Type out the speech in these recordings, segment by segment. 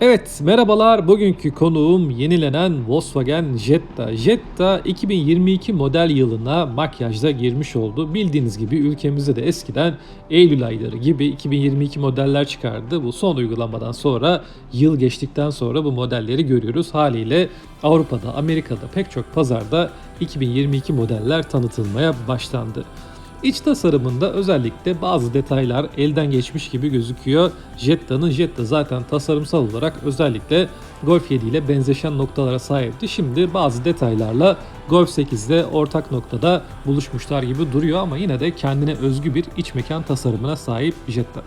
Evet, merhabalar. Bugünkü konuğum yenilenen Volkswagen Jetta. Jetta 2022 model yılına makyajda girmiş oldu. Bildiğiniz gibi ülkemizde de eskiden Eylül ayları gibi 2022 modeller çıkardı. Bu son uygulamadan sonra yıl geçtikten sonra bu modelleri görüyoruz. Haliyle Avrupa'da, Amerika'da pek çok pazarda 2022 modeller tanıtılmaya başlandı. İç tasarımında özellikle bazı detaylar elden geçmiş gibi gözüküyor. Jetta'nın Jetta zaten tasarımsal olarak özellikle Golf 7 ile benzeşen noktalara sahipti. Şimdi bazı detaylarla Golf 8'de ortak noktada buluşmuşlar gibi duruyor ama yine de kendine özgü bir iç mekan tasarımına sahip Jetta.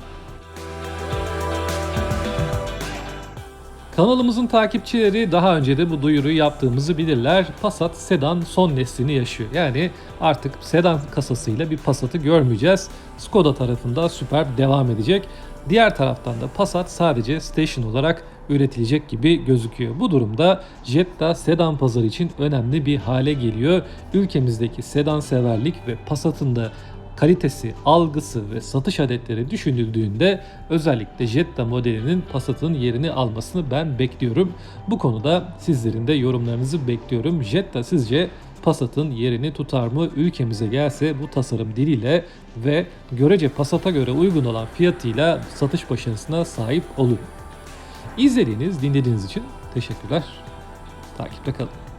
Kanalımızın takipçileri daha önce de bu duyuruyu yaptığımızı bilirler. Passat sedan son neslini yaşıyor. Yani artık sedan kasasıyla bir Passat'ı görmeyeceğiz. Skoda tarafında Superb devam edecek. Diğer taraftan da Passat sadece station olarak üretilecek gibi gözüküyor. Bu durumda Jetta sedan pazarı için önemli bir hale geliyor. Ülkemizdeki sedan severlik ve Passat'ın da kalitesi, algısı ve satış adetleri düşünüldüğünde özellikle Jetta modelinin Passat'ın yerini almasını ben bekliyorum. Bu konuda sizlerin de yorumlarınızı bekliyorum. Jetta sizce Passat'ın yerini tutar mı? Ülkemize gelse bu tasarım diliyle ve görece Passat'a göre uygun olan fiyatıyla satış başarısına sahip olur. İzlediğiniz, dinlediğiniz için teşekkürler. Takipte kalın.